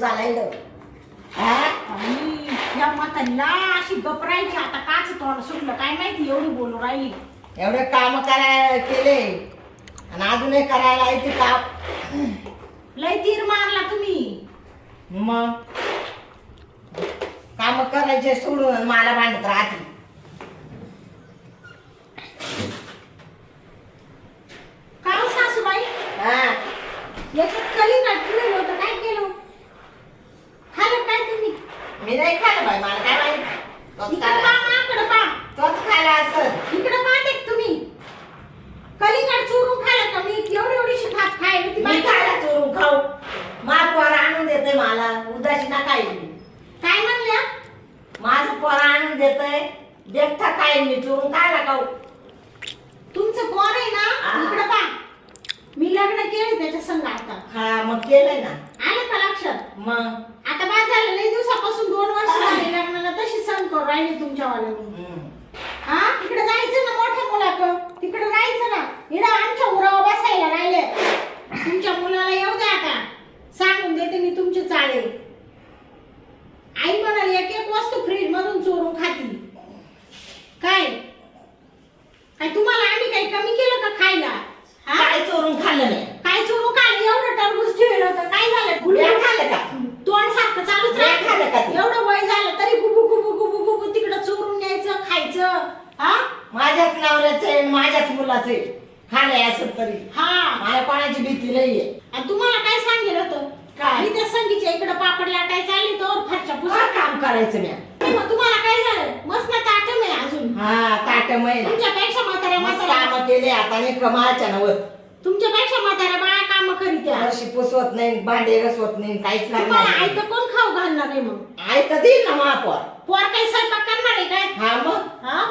चालायला हा? आणि या म्हातारीला अशी गपरायची आता काच तोंड सुटलं. काय माहिती एवढी बोलू राहिली. एवढे काम करायला केले. आणि अजूनही करायला येते काम. लय तीर मारला तुम्ही. मग? काम करायचे सोडून मला भांडत राहते. काय हो सासूबाई? हा. याच्यात कली नाटलेलं होतं काय केलं? खाल्लं काय तुम्ही? मी नाही खाल्लं बाई मला काय माहिती? तोच इकडे खाल्ला पा असेल. माकडं पा तोच खायला असत इकडे पाहते तुम्ही. कलिंगड चोरून खायला का? मी एवढी एवढीशी भात खायला ती मी बाई खायला चोरून खाऊ. मा पोर आणून देते मला. उदाशी ना काही काय म्हणल्या? माझं पोर आणून देतय. देखता खाईन मी. चोरून खायला खाऊ. तुमचं पोर आहे ना? हा. इकडे पा मी लग्न केलं त्याच्या संग आता. हा मग केलंय ना. आलं का लक्षात? मग? झालं लई दिवसापासून दोन वर्ष झाले लग्नाला तशी सण करू राहिली तुमच्या वाल्यानी हम्म. हा? तिकडे जायचं ना मोठ्या मुलाक तिकडे जायचं ना? इकडे आमच्या उरावर बसायला राहिले. तुमच्या मुलाला येऊ द्या आता. सांगून देते मी तुमचे चाळे. आई म्हणाली एक एक वस्तू फ्रीज मधून चोरून खाती. काय? काय तुम्हाला आम्ही काही कमी केलं का खायला? हा? काय चोरून खाल्लं नाही. काय चोरून खाल्लं? एवढं टरबूज ठेवलं होतं. काय झालं? बिया खाल्लं का? तोंड सारखं चालूच खाल्लं का ते? एवढं वय झालं तरी गुबू गुबू गुबू गुबू तिकडं चोरून न्यायचं खायचं. हा? माझ्याच नवऱ्याचं आहे आणि माझ्याच मुलाचं आहे. खाल्लंय असं तरी. हा. मला कोणाची भीती नाहीये. आणि तुम्हाला काय सांगितलं होतं? काय? मी त्या संगीच्या इकडे पापड लाटायचं आली तर फरच्या पुसत काम करायचं मी मग तुम्हाला काय झालं? मस्त ताटम आहे अजून. हा ताट महिना तुमच्यापेक्षा म्हाताऱ्या मस्त म्हाताऱ्या. काम केले आता नाही कमाच्या नवत तुमच्यापेक्षा म्हाताऱ्या बाया काम करीत आहे. वर्षी पुसवत नाही भांडे घसवत नाही काहीच तुम्हाला लागणार आयतं कोण खाऊ घालणार आहे मग? आई तर देईल ना महापौर पोर. काही स्वयंपाक करणार आहे काय? हा मग? हा?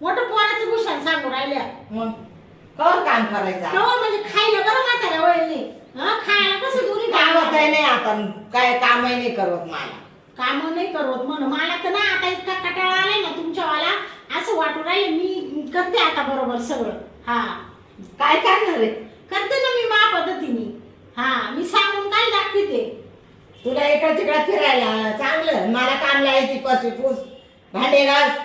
मोठं पोराचं भूषण सांगू राहिल्या. मग? कवर काम करायचं तेव्हा म्हणजे खायला बरं म्हाताऱ्या वळले हा खायला कसं दोन्ही काम होत नाही आता काय कामही नाही करत मला. काम नाही करत म्हण मला तर ना आता इतका कटाळा आलाय ना तुमच्यावाला. असं वाटून राहिले मी करते आता बरोबर सगळं. हा. काय करणार आहे? करते ना मी मा पद्धतीने. हा मी सांगून काय दाखवते? तुला इकडं तिकडं फिरायला चांगलं. मला काम लावायची पशी पूस भांडे घास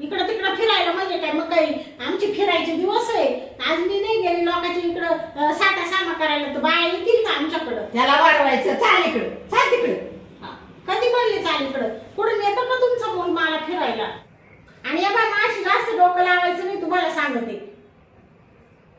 इकडं तिकडं फिरायला म्हणजे काय? मग काही आमचे फिरायचे दिवस आहे. आज मी नाही गेले लोकांच्या इकडं साठा सामा करायला. तर बाया येतील का आमच्याकडं? त्याला वाढवायचं. चाल इकडं. चाल तिकडं. हा. कधी म्हणले चाल इकडं. पुढे नेतं का तुमचं मूल मला फिरायला? आणि या बाय माशी जास्त डोकं लावायचं नाही तुम्हाला सांगते.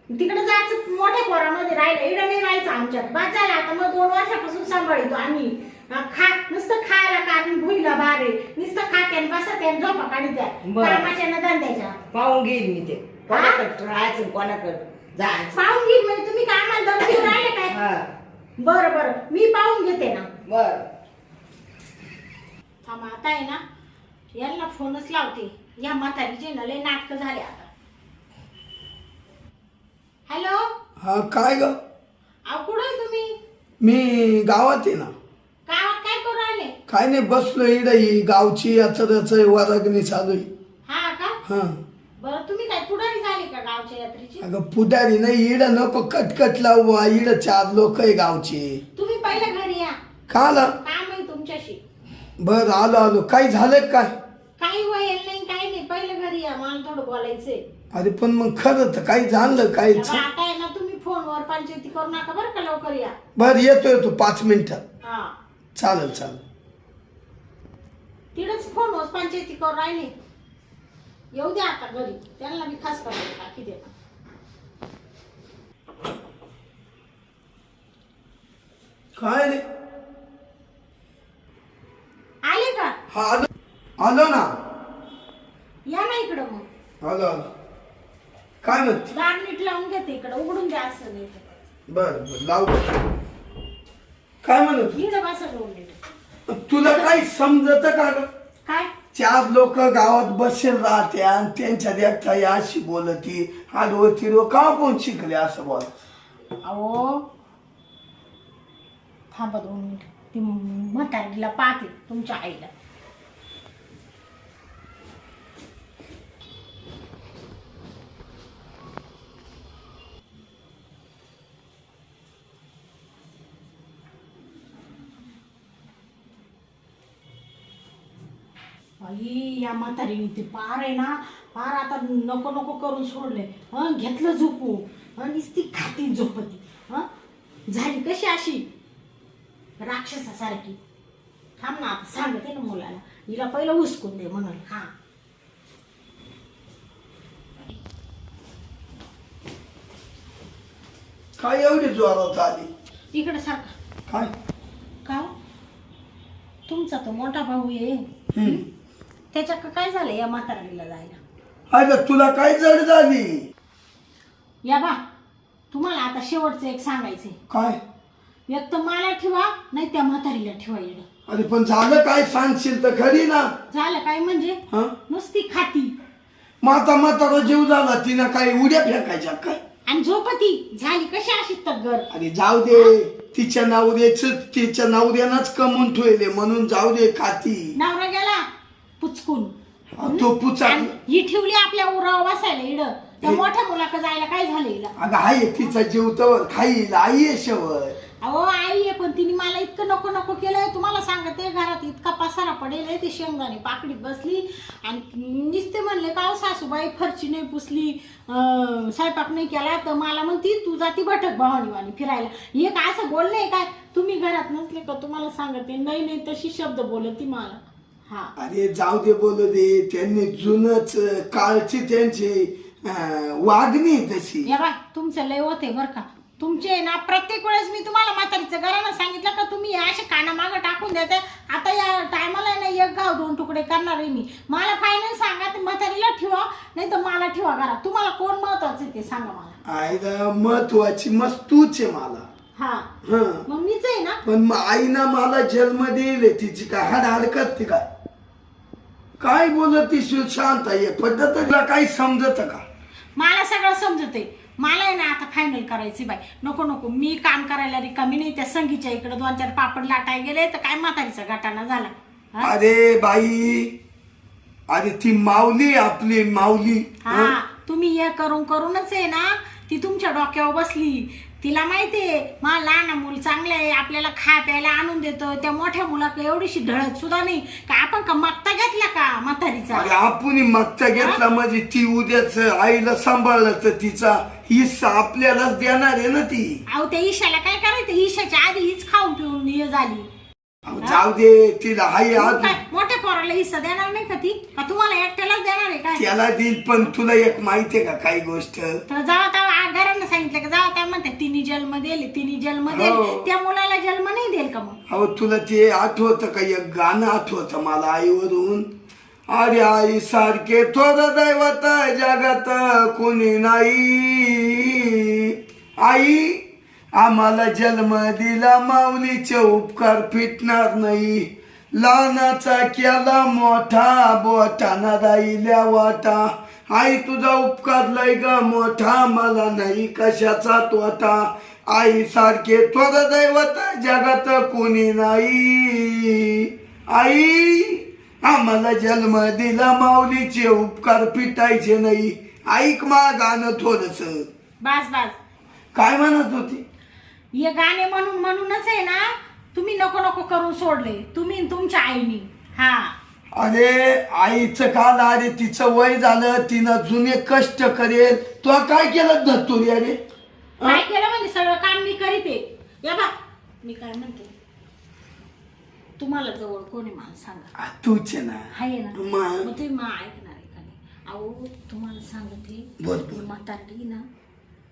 तिकडे जायचं मोठ्या पोरामध्ये राहिलं इकडे नाही राहायचं आमच्यात. बाद झालं. आता मग दोन वर्षापासून सांभाळतो आम्ही. खा नुसतं खायला कारण भुईला बारे. नुसतं खात्या आणि बसत्या आणि झोपा काढी द्या बरं. कामाच्या न धंद्याच्या. पाहून घेईल मी ते. कोणाकडं राहायचं कोणाकडं जायचं. पाहून घेईल म्हणजे तुम्ही काय आम्हाला दम देऊन राहिले काय? हा. बरं बरं. मी पाहून घेते ना. बर. थांबा आता आहे ना यांना फोनच लावते. या म्हातारीचे ना लय नाटक झाले आता हॅलो हा काय ग? अहो कुठं आहे तुम्ही? मी गावात आहे ना. गावात काय करू काय नाही बसलो इड ही गावची याचं वरागणी चालू आहे. हा का? हा. बरं तुम्ही काय पुढारी झाली का गावच्या यात्रेची? अगं पुढारी नाही इड नको कटकट लावू इड चार लोक आहे गावची. तुम्ही पहिल्या घरी या. का आला? काम आहे तुमच्याशी. बर आलो आलो. काय झालं काय? काही वयल नाही काही नाही. पहिल्या घरी या मला थोडं बोलायचंय. अरे पण मग खरं तर काही झालं काय आता आहे ना तुम्ही फोनवर पंचायती करू नका बरं का लवकर या. बर येतो येतो पाच मिनिटात हा. चालेल चालेल. तिकडच फोनवर पंचायती करू राहिले. येऊ द्या आता घरी. त्यांना मी खास करून टाकी दे काय रे? आले का? हा आलो. आलो ना. नीट लावून घेते इकडं उघडून द्या असं नाही तर. बर बर लाव काय म्हणत इकडं बसा घेऊन दे तुला काही समजत का ग? काय? चार लोक गावात बसेल राहते आणि त्यांच्या देखता या अशी बोलती आडवं तिडवं का कोण शिकले असं बोल? अहो थांबा दोन मिनिट. ती म्हातारीला पाहते तुमच्या आईला. आई या म्हातारीने ते पार आहे ना पार आता नको नको करून सोडले. हं घेतलं झोपू. हं नुसती खाती झोपती. हं? झाली कशी अशी? राक्षसासारखी. थांब ना आता सांगते ना मुलाला. हिला पहिलं उचकून दे म्हणून हा. काय एवढी जोरात आली? इकडे सारखा. काय? का? हो? तुमचा तो मोठा भाऊ आहे. हम्म. त्याच्या काय झालं या म्हातारीला जायला? अगं तुला काय जड झाली? या बा तुम्हाला आता शेवटचं एक सांगायचंय. काय? एक तर मला ठेवा नाही त्या म्हातारीला ठेवा येणं अरे पण झालं काय सांगशील तर खरी ना. झालं काय म्हणजे? हा? नुसती खाती. माता म्हातारा जीव झाला तिनं काय उड्या फेकायच्या काय? आणि झोपती झाली कशी अशी तग्गर? अरे जाऊ दे तिच्या नवऱ्याच तिच्या नवऱ्यानंच कमवून ठेवले म्हणून जाऊ दे खाती. नवरा गेला पुचकून. तो पुचा आणि ही ठेवली आपल्या उरावर बसायला इड. त्या मोठ्या मुलाकडे जायला काय झालं हिला अगं आहे तिचा जीव तर खाईल आई आहे शेवट. अहो आई आहे पण तिने मला इतकं नको नको केलंय. तुम्हाला सांगते घरात इतका पसारा पडेल आहे, ती शेंगदाणे पाकडीत बसली. आणि नुसते म्हणले का सासूबाई फरची नाही पुसली अं, स्वयंपाक नाही केला तर मला म्हणती तू जाती भटक भावानी वाणी फिरायला. हे काय असं बोलले काय? तुम्ही घरात नसले का? तुम्हाला सांगते नाही नाही तशी शब्द बोलत ती मला. अरे जाऊ दे बोलू दे त्यांनी जुनच कालची त्यांची अं, वागणी तशी. या बाय तुमचं लय होते बरं का. तुमचे ना प्रत्येक वेळेस मी तुम्हाला म्हातारीचं घरानं सांगितलं का तुम्ही असे कानामागं टाकून देते. आता या टायमाला ना एक गाव दोन तुकडे करणार आहे मी. मला फायनल सांगा ते म्हातारीला ठेवा नाही तर मला ठेवा घरात. तुम्हाला कोण महत्वाचं आहे ते सांगा मला. महत्वाची मस्त तूच आहे मला. हा. हं. मग मीच आहे ना? पण मग आईनं मला जन्म दिले तिची काय हाड हाड करते काय काय बोलत ती शिव शांत आहे? पद्धत तुला काही समजत का? मला सगळं समजते मला आहे ना आता फायनल करायचे बाई. नको नको. मी काम करायला रिकामी नाही. त्या संगीच्या इकडे दोन चार पापड लाटाय गेले तर काय म्हातारीचा गटाना झाला? हा? अरे बाई. अरे ती माऊली आपली माऊली. हा? तुम्ही हे करून करूनच आहे ना ती तुमच्या डोक्यावर बसली. तिला माहितीये मला लहान मूल चांगलं आहे आपल्याला खा प्यायला आणून देतो. त्या मोठ्या मुलाकडे एवढीशी ढळत सुद्धा नाही. का आपण का मागता घेतला का म्हातारीचा? अरे आपण मागचा घेतला म्हणजे ती उद्याच आईला सांभाळलं तर तिचा हिस्सा आपल्यालाच देणार आहे ना ती. अहो त्या ईशाला काय करायचं? ईशाच्या आधी हीच खाऊन पिऊन हे झाली. अहो, जाऊ दे तिला हाय मग आज पोराला हिस्सा देणार नाही का ती? का तुम्हाला एकट्यालाच देणार आहे काय? त्याला देईल पण तुला एक माहितीये का काही गोष्ट? तर जावा तेव्हा घरांना सांगितलं का? जावा त्या म्हणते तिने जन्म देईल तिने जन्म हो. त्या मुलाला जन्म नाही देईल का मग? अहो तुला ते आठवत का? एक गाणं आठवत मला आईवरून? अरे आई सारखे थोर दैवत जगात कोणी नाही. आई आम्हाला जन्म दिला माऊलीचे उपकार फिटणार नाही. लहानाचा केला मोठा बोटाना राहिल्या वाटा. आई तुझा उपकार लय ग मोठा मला नाही कशाचा तोटा. आई सारखे थोर दैवत जगात कोणी नाही. आई आम्हाला जन्म दिला माऊलीचे उपकार फिटायचे नाही. ऐक मा गाणं थोडस. बास बास. काय म्हणत होती? हे गाणे म्हणून म्हणूनच आहे ना तुम्ही नको नको करून सोडले. तुम्ही आणि तुमच्या आईनी. हा. अरे आईचं काल अरे तिचं वय झालं तिनं जुने कष्ट करेल. तो काय केलं धतुरी अरे? काय केलं म्हणजे सगळं काम मी करीते. या बा. मी काय म्हणते? तुम्हाला जवळ कोणी मला सांगा? आ, तूच आहे ना. आहे ना. मग? मग तुम्ही मा ऐकणार आहे का नाही? अहो तुम्हाला सांगते. बोल, म्हातारली ना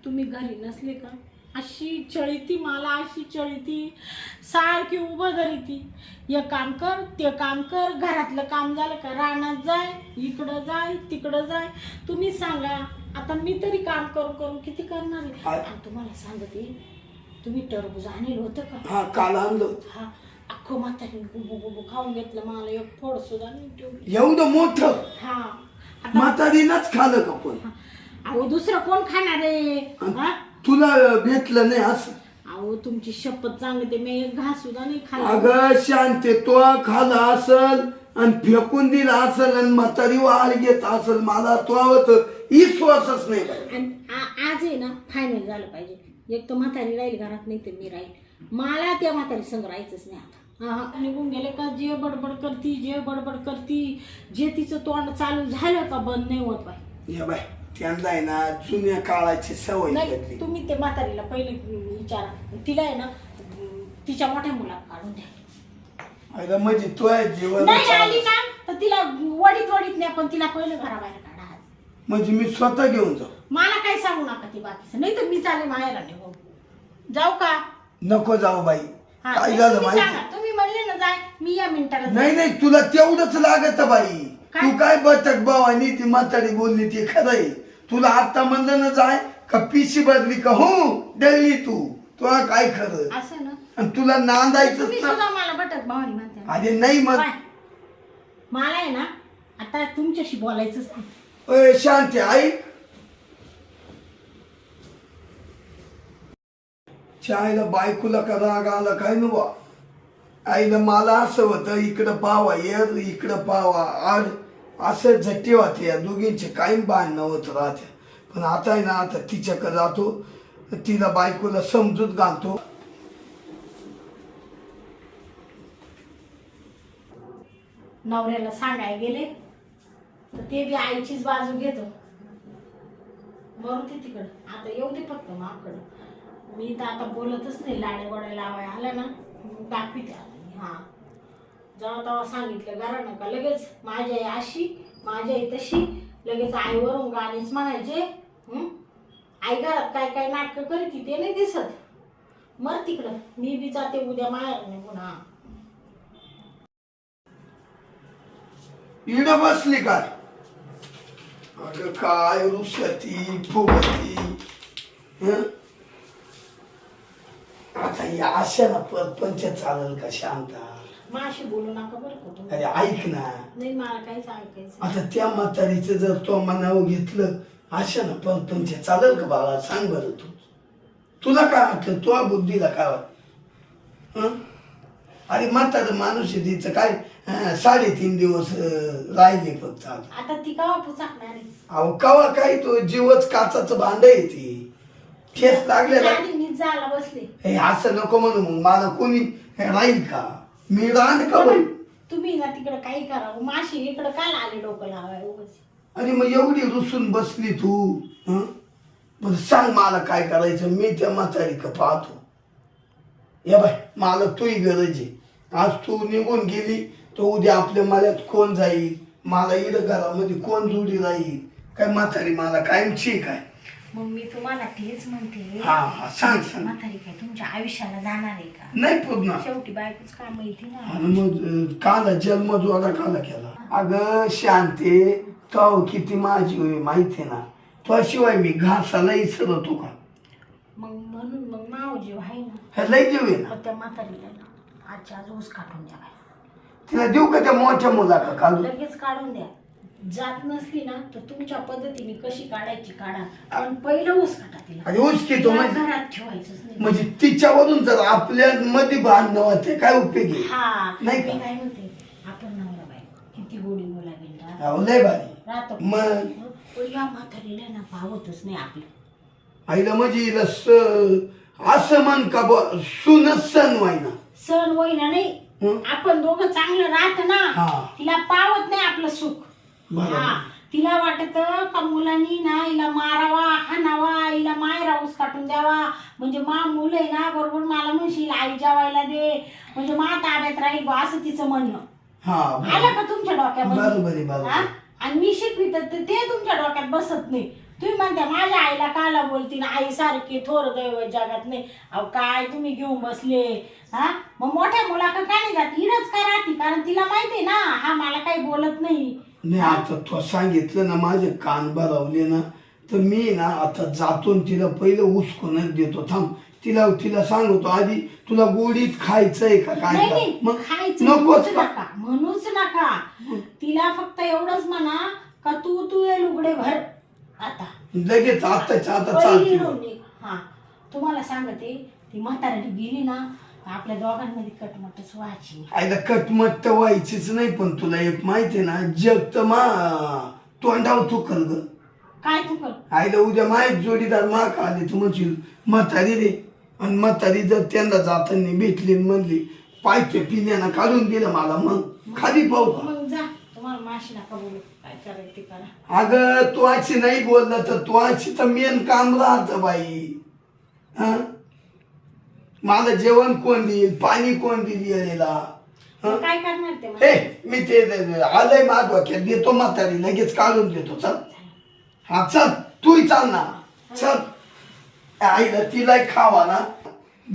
तुम्ही घरी नसले का? अशी चळीती मला अशी चळीती सारखी उभं धरी ती हे काम कर ते काम कर घरातलं काम झालं का रानात जाय इकडं जाय तिकडं जाय. तुम्ही सांगा आता मी तरी काम करून करून किती करणार आहे? आ- आणि तुम्हाला सांगते तुम्ही टरबूज आणलं होतं का? हा काल आणलं होतं. हा अख्खं म्हातारी गुबू गुबू खाऊन घेतलं मला एक फोड सुद्धा नाही ठेवली. एवढं मोठं. हा आता म्हातारीनंच खाल्लं का पण अहो दुसरं कोण खाणार आहे? हा? तुला भेटलं नाही असं. अहो तुमची शपथ सांगते मी एक घास सुद्धा नाही खाल्ला. अगं शांते तो खाला असल आणि फेकून दिला असल आणि म्हातारी वाळ घेत असल मला तो होत विश्वासच नाही. बाई. आणि आ- आज आहे ना फायनल झालं पाहिजे. एक तर म्हातारी राहील घरात नाही तर मी राहील. मला त्या म्हातारी संग राहायचंच नाही आता. हा, निघून गेले का? जे बडबड करती जे बडबड करती जे तिचं तोंड चालू झालं का बंद नाही होत बाई. या बाय. त्यांना आहे ना जुन्या काळाची सवय नाही तुम्ही ते म्हातारीला पहिले विचारा. तिला आहे ना तिच्या मोठ्या मुला काढून द्या. अरे म्हणजे तो जीवन नाही आली ना तर तिला वडीत वडीत नाही पण तिला पहिलं घराबाहेर काढा म्हणजे मी स्वतः घेऊन जाऊ. मला काही सांगू नका ती बाकीचं. नाही तर मी चाले माहेरा निघून जाऊ का? नको जाऊ बाई. हा, काय झालं तुम्ही माहिती? सांगा. तुम्ही म्हणले ना जाय मी या मिनिटाला जाईन. नाही नाही तुला तेवढंच लागत बाई. काय? तू काय बटक भावानी ती म्हातारी बोलली ती खरंय तुला आता म्हणलं ना जाय का पिशी बदली का? हो डळली तू. तुला काय खरं? असं ना? आणि तुला नांदायचं तुम्ही सुद्धा मला बटक भावानी म्हणते. ना. अरे नाही मग? मला आहे ना आता तुमच्याशी बोलायचंच नाही. अय, शांती ऐक. चायला बायकोला का राग आला काय न बा आईला मला असं होतं इकडं पावा यर इकडं पावा आड. असं झट्टे होते या दोघींचे काही बांधणं होत राहते. पण आता आहे ना आता तिच्याकडे जातो तिला बायकोला समजूत घालतो. नवऱ्याला सांगायला गेले तर ते बी आईचीच बाजू घेतो. बरं ते तिकडं. आता येऊ दे फक्त माकडं. मी तर आता बोलतच नाही लाड्या गोड्या लावाय आल्या ना मग दाखविते आता. मी हा. जेव्हा तेव्हा सांगितलं घरा नका लगेच माझी आई अशी माझी आई तशी लगेच आईवरून गाणेच म्हणायचे आई घरात काय काय नाटकं करते ते नाही दिसत. मर तिकडं मी बी जाते उद्या माहेर नाही पुन्हा इड बसली काय अगं काय रुसती फुगती हं? आता या अशाला परपंच चालेल का शांता? माशी बोलू नका बरं का तुम्ही. अरे ऐक ना. नाही मला काहीच ऐकायचं आता त्या म्हातारीचं जर तो मनावर घेतलं अशानं परपंच चालेल का बाळा? सांग बरं तू. तुला काय वाटलं? तुझ्या बुद्धीला काय वाटत हं? अरे म्हातारं माणूस आहे तिचं काय साडेतीन दिवस अं, राहिले फक्त आता आता ती आहे? अहो कवा काय तो जीवच काचाचं भांड आहे ती. ठेस लागलेला. आणि बसले. हे असं नको म्हणू मग. मला कोणी हे राहील का? मी राहण का बाई? तुम्ही ना तिकडे काही करा. माशी इकडे काय आले डोकं लावाय उगाच. आणि मग एवढी रुसून बसली तू हं? बरं सांग मला काय करायचं? मी त्या म्हातारी का पाहतो? या बाय मला तुही गरज आहे. आज तू निघून गेली तर उद्या आपल्या माल्यात कोण जाईल? मला इड घरामध्ये कोण जोडी राहील? काय म्हातारी मला कायमची काय? मग मी तुम्हाला तेच म्हणते हा हा सांग सांग. म्हातारी काय तुमच्या आयुष्याला जाणार आहे का? नाही पूर्ण. शेवटी बायकोच काय माहिती ना. आणि मग अं, काला जन्म जोडा काला केला. अगं शांते तो किती माझी होय माहिती आहे ना? तो शिवाय मी घासाला इसरतो का? मग म्हणून मग माव जीव आहे ना. हे लय जीव आहे ना. त्या म्हातारीला ना आजच्या आज ऊस काढून द्यावा तिला देऊ का त्या मोठ्या मुलाका काढू लगेच काढून द्या. जात नसली ना तर तुमच्या पद्धतीने कशी काढायची काढा पण पहिलं ऊस काढा तिला आणि उचकी तो तिला म्हणजे घरात ठेवायचंच नाही म्हणजे तिच्यावरून जर आपल्या मध्ये भांडणं होते काय उपयोगी हा नाही का? काय म्हणते आपण नवरा बाई किती गोडी बोलावी राहतो अहो, लय भारी राहतो मग? पण या म्हातारीला ना पावतच नाही आपलं आईला म्हणजे हिला स असं म्हण का बुवा, सण व्हायना सण होईना नाही हं? आपण दोघं चांगलं राहत ना हा. तिला पावत नाही आपलं सुख. हा तिला वाटत का मुलांनी ना हिला मारावा हाणावा हिला मायरा ऊस काटून द्यावा. म्हणजे मा मुलं आहे ना बरोबर मला म्हणशील आई जेवायला दे. म्हणजे मा ताब्यात राहील बा असं तिचं म्हणणं. हा आलं. का तुमच्या डोक्यामध्ये? आहे, बरोबर. हा? आणि मी शिकवित तर ते तुमच्या डोक्यात बसत नाही. तुम्ही म्हणता माझ्या आईला काला बोलती ना आई सारखी थोर दैव जगात नाही. अहो काय तुम्ही घेऊन बसले? हा? मग मोठ्या मुलाकडे काय नाही जात? इडच काय राहते? कारण तिला माहिती आहे ना हा मला काही बोलत नाही. नाही आता तो सांगितलं ना माझे कान भरवले ना तर मी ना आता जातून तिला पहिलं उचकूनच देतो. थांब तिला तिला सांगतो आधी तुला गोडीत खायचंय का काय नाही का? नाही मग खायचं नकोच म्हणूच का? नका म्हणूच नका. तिला फक्त एवढंच म्हणा का तू तू ये लुगडे भर. आता. लगेच आताच्या आता पहिली चालते. हा तुम्हाला सांगते ती म्हातारी गेली ना आपल्या दोघांमध्ये कटमटच व्हायची. आईला कटमट तर व्हायचीच नाही पण तुला एक माहिती आहे ना जग तर मा तोंडावर थुकल ग. काय तू कर आईला उद्या माहीत जोडीदार मा का आले तू म्हणशील म्हातारी रे. आणि म्हातारी जर त्यांना जाताना भेटली आणि म्हणली पायथे पिण्यानं काढून दिलं मला मग खाली पाहू का? मग जा तुम्हाला माशी नका बोलू काय करायचं ते करा. अगं तू अशी नाही बोललं तर तू अशी तर मेन काम राहत बाई. हं? मला जेवण कोण देईल? पाणी कोण देईल मग काय करणार ते मग? मी ते ते- आलंय मा डोक्यात. देतो म्हातारी लगेच काढून देतो. चल. हा चल. तूही चाल ना. चल. आईला तिला खावा ना.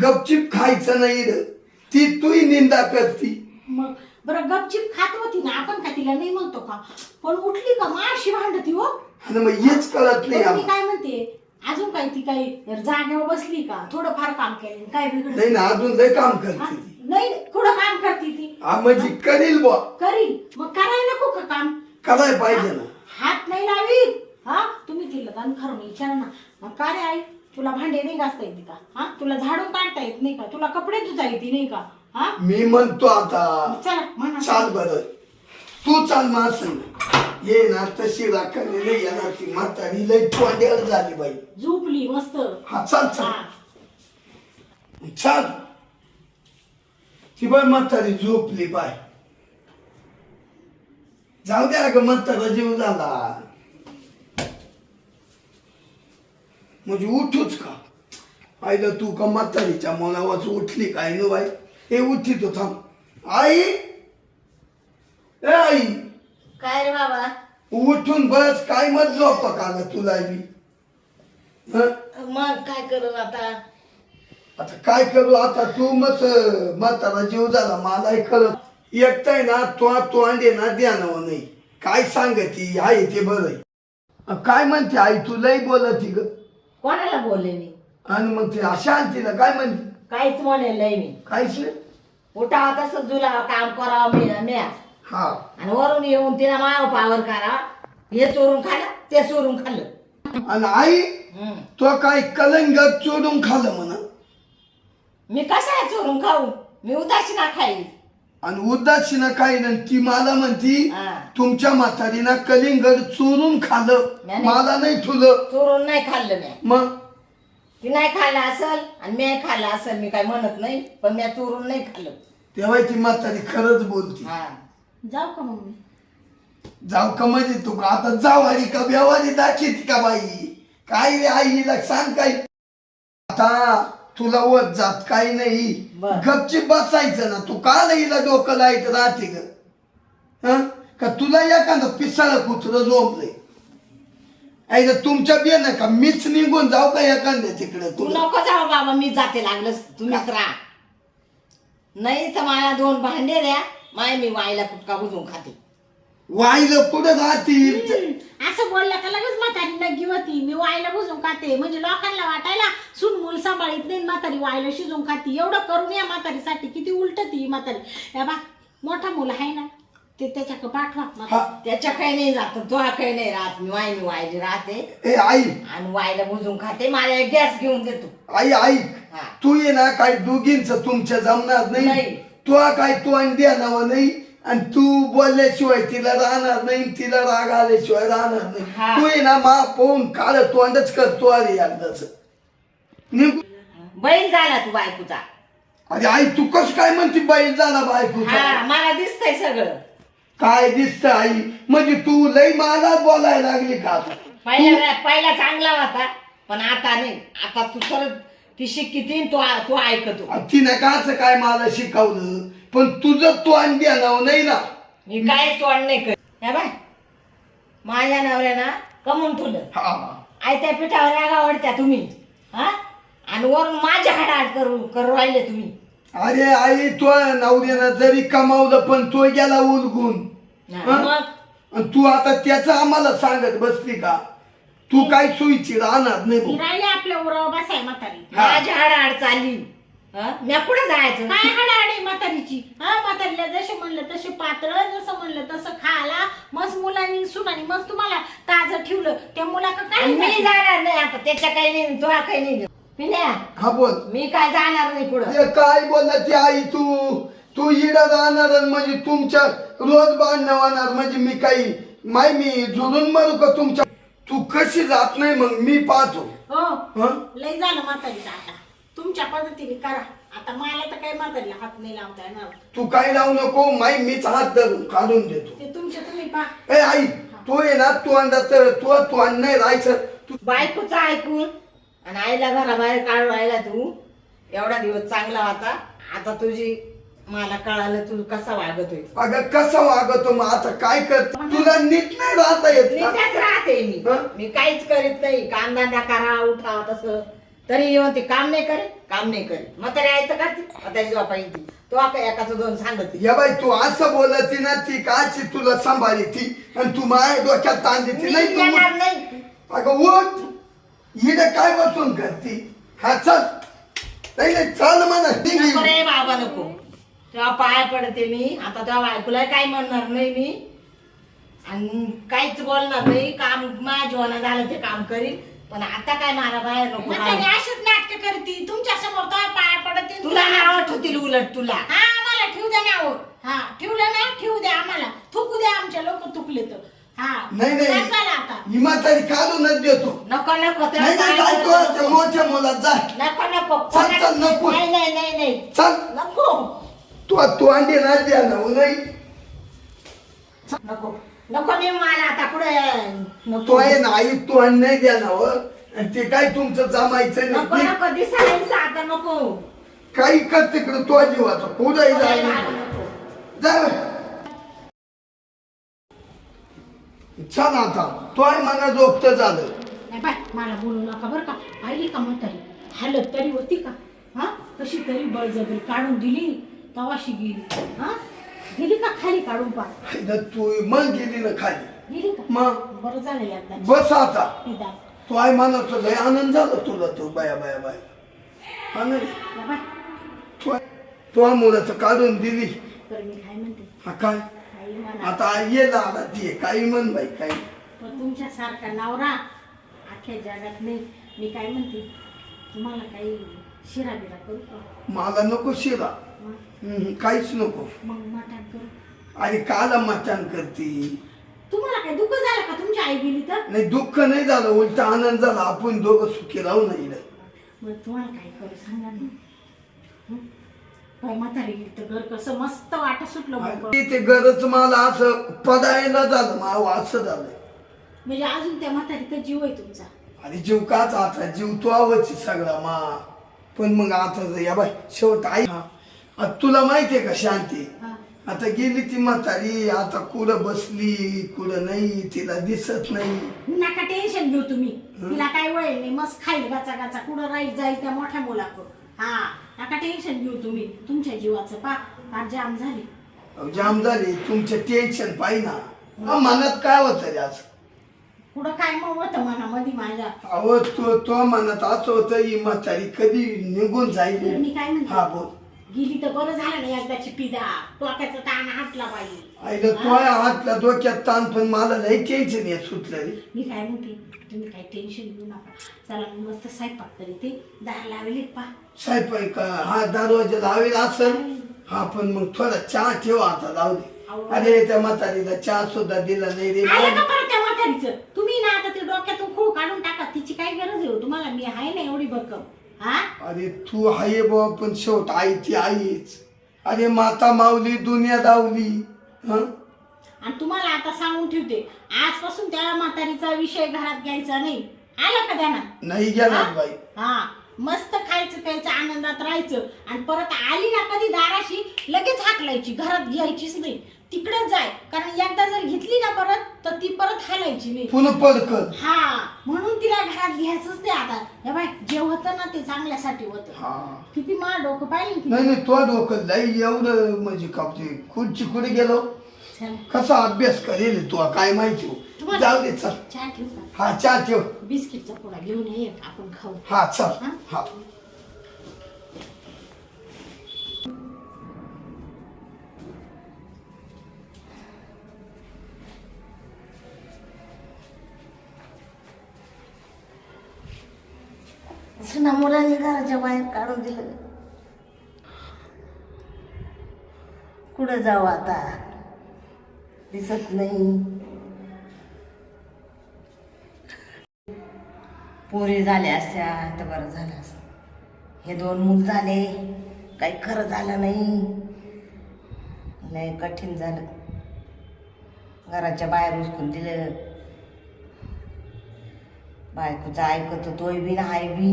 गपचिप खायचं नाही रे. ती तूही निंदा करती. मग बरं गपचिप खात होती ना? आपण का तिला नाही म्हणतो का? पण उठली का? माशी भांडती हो. आणि मग हेच कळत नाही पण मी आम्हाला. काय म्हणते? अजून काय ती काही जागेवर बसली का? थोडं फार काम केलं. काय बिघडलं? नाही ना अजून लय काम हा? करते. नाही थोडं काम करते ती. हा म्हणजे करील बुवा. करील मग करायला नको का काम? करायला पाहिजे ना. हात नाही लावी हा? तुम्ही तिला दान खरं विचार ना. मग का रे आई? तुला भांडे नाही घासता येते का? हा? तुला झाडून काढता येत नाही का? तुला कपडे धुता येते नाही का? हा? मी म्हणतो आता. चला म्हणा चाल बर. तू चाल मा संग. ये ना तशी राखणी नाही येणार ती म्हातारी लय तोंड्यावर झाली बाई. झोपली मस्त. हा चाल चाल. चाल. ती बाय म्हातारी झोपली बाय जाऊ द्या ग म्हातारा जीव झाला. म्हणजे उठूच का? आईला तू का म्हातारीच्या मनावाच उठली काय न बाई? हे उठी तो थांब. आई! ए आई काय रे बाबा? उठून बस काय मत झोप का ग तुला बी? हं? मग काय करू आता? आता काय करू आता? तू मत म्हातारा जीव झाला मलाही कळत एकटाय ना तो तो अंडे ना ध्यानावर नाही. काय सांगती? आहे ते बरं काय म्हणते आई? तू लई बोलती ग. कोणाला बोलले मी? आणि मग ते अशा आणतीला काय म्हणते? काहीच म्हणेल नाही मी. काहीच नाही. उठावा तसं जुला काम करावं मी म्या. हा. आणि वरून येऊन तिला माव पावर करा. हे चोरून खाल्लं ते चोरून खाल्लं. आणि आई हम्म. तो काय कलंग चोरून खाल्लं म्हणा. मी कसा आहे चोरून खाऊ? मी उदासी ना खाईल आणि उदासीनं काही नाही ती मला म्हणती हा. तुमच्या म्हातारीनं कलिंगड चोरून खाल्लं. नाही. मला नाही ठुलं. चोरून नाही खाल्लं मग? ती नाही खाल्लं असल आणि मी खाल्लं असल मी काय म्हणत नाही पण मी चोरून नाही खाल्लं. तेव्हा ती म्हातारी खरंच बोलती. हा. जाऊ का मम्मी जाऊ का म्हणजे तू? आता जावारी का व्यवहारी दाखवती का बाई? काय रे आईला सांग काय? आता तुला वत जात काही नाही. बर. गपची बसायचं ना. तू का हिला डोकं लाईत राहते ग? हं? का तुला एखादं पिसाळ कुत्र झोपलंय आई तुमच्या बियाणं का? मीच निघून जाऊ का एखाद्या तिकडे? तू तुला नको जाऊ बाबा मी जाते लागलंच. तुम्हीच राहा. नाही तर मला दोन भांडे द्या. माय मी वाईला कुटका बुजून खाते. वाईलं राहतील हम्म, असं बोललं का लगेच म्हातारी नगी होती. मी वायला बुजून खाते. म्हणजे लोकांना वाटायला सून मूल सांभाळीत नाही म्हातारी वायला शिजून खाते. एवढं करून या म्हातारीसाठी किती उलट ती म्हातारी. या बा मोठा मुलं आहे ना ते त्याच्याकडे पाठवा. म्हातारी. हा. त्याच्या काही नाही जात तो काही नाही राहत. मी वाई मी वायली राहते. ए आई. आणि वाईला बुजून खाते. मला एक गॅस घेऊन देतो. आई ऐक. हा. तू ये ना काय दोघींच तुमच्या जमणार नाही. नाही. तू काय तू अंडी आणावं नाही? आणि तू बोलल्याशिवाय तिला राहणार नाही तिला राग आल्याशिवाय राहणार नाही. तू ये ना मा पाहून काळ तोंडच करतो अरे एकदाच. निघ. बैल झाला तू बायकोचा. अरे आई तू कस काय म्हणते बैल झाला बायकोचा? हा मला दिसतंय सगळं. काय दिसत आई? म्हणजे तू लई मला बोलायला लागली का आता? पहिला पहिला चांगला होता पण आता नाही. आता तू सरळ ती शिक्की तीन तू तू ऐकतो. तिनं काच काय मला शिकवलं? पण तुझं तू अंडी आणावं नाही ना? मी काहीच तोंड नाही कर हे बाय माझ्या नवऱ्यानं कमवून ठेवलं. हा. आयत्या पिठावर राग आवडत्या तुम्ही. हा? आणि वरून माझ्या हाडाहाड करू करू राहिले तुम्ही. अरे आई तो नवऱ्यानं जरी कमावलं पण तो गेला उलगून. हं? मग? आणि तू आता त्याचं आम्हाला सांगत बसली का? तू काय सोयीची राहणार नाही ती भाऊ. राहिली आपल्या उरावर बसाय म्हातारी. हा. माझी हाडाहाड चालली. हा? मी कुठं जायचं? काय हाडाहाड आहे म्हातारीची? हा म्हातारीला जसे म्हणलं तसे पातळ जसं म्हणलं तसं खायला मस्त मुलांनी सुनानी मस्त तुम्हाला ताजं ठेवलं. त्या मुलाक आणि काय मी? जाणार नाही आता त्याच्या काही नाही तुला काही नाही. पिण्या हा बोल. मी काय जाणार नाही पुढं. ते काय बोलला ती आई तू? तू इडा राहणार आणि म्हणजे तुमच्या रोज बांधणं होणार म्हणजे मी काही माय मी झुरून मारू का तुमच्या तू कशी जात नाही मग मी पाहतो. हो. हं? लय झालं म्हातारीचं आता. तुमच्या पद्धतीने करा. आता मला तर काही म्हातारीला हात नाही लावता येणार. तू काय लावू नको माई मीच हात धरून काढून देतो. ते तुमचे तुम्ही पहा. ए आई तू ये ना तू अंडा तर तू तू अन्न नाही राहायचं. तू बायकोचं ऐकून आणि आईला घराबाहेर काढून राहिला तू. एवढा दिवस चांगला होता. आता तुझी मला कळालं तू कसा वागत होईल अगं कसं वागतो मग? आता काय कर तुला नीट नाही राहता येत? नीटच राहते मी. हं? मी काहीच करीत नाही. कामधंदा करा उठा तसं. तरी येऊन ते काम नाही करे काम नाही करे मग तरी ऐकतं का ती त्याची झोपा येते तो आता एकाचं दोन सांगत. या बाई तू असं बोलती ना ती काची तुला सांभाळी ती. आणि तू माझ्या डोक्यात ताण देते मी नाही तू येणार नाही. अगं उठ. हिने काय बसून करती? हा चल. नाही नाही चल म्हणा नको निघी. रे बाबा नको. तेव्हा पाया पडते मी. आता तेव्हा बायकोला काही म्हणणार नाही मी. आणि काहीच बोलणार नाही. काम माझ्या जीवनात झालं ते काम करीन. पण आता काय मला बाहेर नको म्हातारी. अशीच नाटक करती. तुमच्यासमोर तो पाया पडते. तुला नाव ठेवतील उलट तुला. हा आम्हाला ठेवू द्या नाव हा. ठेवलं ना ठेवू द्या आम्हाला. थुकू द्या आमच्या लोक तुकले तर. हा नाही काय नाही झालं आता. इमातारी काढूनच देतो. नको नको तेव्हा नाही नाही पाया काय पडते नको. मोठ्या मुलात जा. नको नको चल, चल, नको. नाही नाही नाही नाही. चल. नको. तू तू अंडी ना नाही. नको. नको मी मला आता पुढे तो नको आहे ना आई तू अन्न नाही द्या ना हो. आणि ते काय तुमचं जमायचं नको नाही नको दिसायचं आता नको. काही कर तिकडं तो जीवाचा कुठंही जाय नको. जा. चल आता. तो आहे मना जोगत झालं. नाही बाय मला बोलू नका बरं का. पाहिली का म्हातारी? हालत तरी होती का? हा? कशी तरी बळजबरी काढून दिली. तवाशी गेली. हा? गेली का खाली काढून पा ना तू मग गेली ना खाली. गेली का? मग? बरं झालं बस आता. तो आहे म्हणत लय आनंद झाला तुला तो बाया बाया बाया. हा नाही या बाय. तो तो मुलं तर काढून दिली. मी काय म्हणते? हा काय? काही म्हणा. आता ये आला ती. काही म्हण बाई काही. पण तुमच्यासारखा नवरा अख्ख्या जगात नाही. मी काय म्हणते? तुम्हाला काही शिरा बिरा करू का? मला नको शिरा. मग? हम्म, काहीच नको. मग मटण करू. अरे काला मचान करती. तुम्हाला काय दुःख झालं का? तुमची आई गेली तर? नाही दुःख नाही झालं उलट आनंद झाला. आपण दोघं सुखी राहू नाही मग तुम्हाला काय करू सांगा ना. हं? काय म्हातारी गेली तर घर कसं मस्त वाट सुटलं मोकळं. ते गरज मला असं पडायला झालं मला असं झालं. म्हणजे अजून त्या म्हातारीचा जीव आहे तुमचा. अरे जीव काच आता? जीव तो आवडची सगळा मा. पण मग आता या बाय शेवट आई हा. तुला माहितीये का शांती? हा. आता गेली ती म्हातारी आता कुठं बसली कुठं नाही तिला दिसत नाही. नका टेन्शन घेऊ तुम्ही. तिला काय वळेल नाही मस्त खाईल गाचा गाचा कुठं राहील जाईल त्या मोठ्या मुलाकडून हा. नका टेन्शन घेऊ तुम्ही. तुमच्या जीवाचं पा. फार जाम झाली. अहो, जाम झाली. तुमचे टेन्शन पाहिजे ना मनात काय होतं रे आज? कुठं काय मग होतं मनामध्ये माझ्या? अहो तो तो मनात असं होतं ही म्हातारी कधी निघून तर जाईल मी काय हा म्हणते बोल. गेली तर बरं झालं नाही एकदाची पिदा डोक्याचा ताण हातला पाहिजे आईला तो हातला डोक्यात ताण पण मला लई टेन्शन येत सुटलं रे मी काय म्हणते? तुम्ही काही टेन्शन घेऊ नका. चला मी मस्त स्वयंपाक करीते. दार लावले पा. साहेब का हा दरवाजा लावेल असेल? हा. पण मग थोडा चहा ठेवा आता लावू दे. अरे त्या म्हातारीला चहा सुद्धा दिला नाही रे आलं का परत त्या म्हातारीचं? तुम्ही ना आता ते डोक्यातून खूळ काढून टाका. तिची काय गरज आहे हो. तुम्हाला मी आहे ना एवढी भरकम. हा? अरे तू हाय बाबा पण शेवट आई ती आईच. अरे माता माऊली दुनिया दावली हं? आणि तुम्हाला आता सांगून ठेवते आजपासून त्या म्हातारीचा विषय घरात घ्यायचा नाही. आलं का ध्यानात नाही गेला हा? बाई. हा. मस्त खायचं प्यायचं आनंदात राहायचं. आणि परत आली ना कधी दाराशी लगेच हाकलायची. घरात घ्यायचीच नाही. तिकडेच जाय. कारण एकदा जर घेतली ना परत तर ती परत हालायची नाही. पुन्हा पडकल हा. म्हणून तिला घरात घ्यायचंच नाही आता. हे बाय जे होतं ना ते चांगल्यासाठी होतं. हा. किती मा डोकं पाहिजे किती नाही नाही तो डोकं लई एवढं म्हणजे कापते. खुर्ची कुठे गेलो? चल, कसा अभ्यास करेल तू? काय माहिती? हो? तुम्हाला- जाऊ दे चल. चहा ठेवू का? हा चहा ठेव. बिस्किटचा पुडा घेऊन ये आपण खाऊ. हा चल. हा? हा सुना मुलांनी घराच्या बाहेर काढून दिलं. कुठं जाऊ आता? दिसत नाही. पोरी झाल्या असत्या तर बरं झालं असत. हे दोन मूल झाले काही खरं झालं नाही. नाही कठीण झालं. घराच्या बाहेर उचकून दिलं. बायकोचा ऐकत तोय बी नाही बी.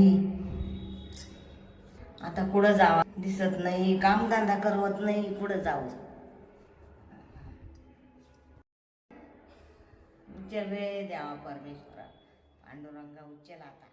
आता कुठं जावा? दिसत नाही कामधंदा करवत नाही कुठं जाऊ उच्चल वेळ द्यावा परमेश्वरा पांडुरंगा उच्चल आता.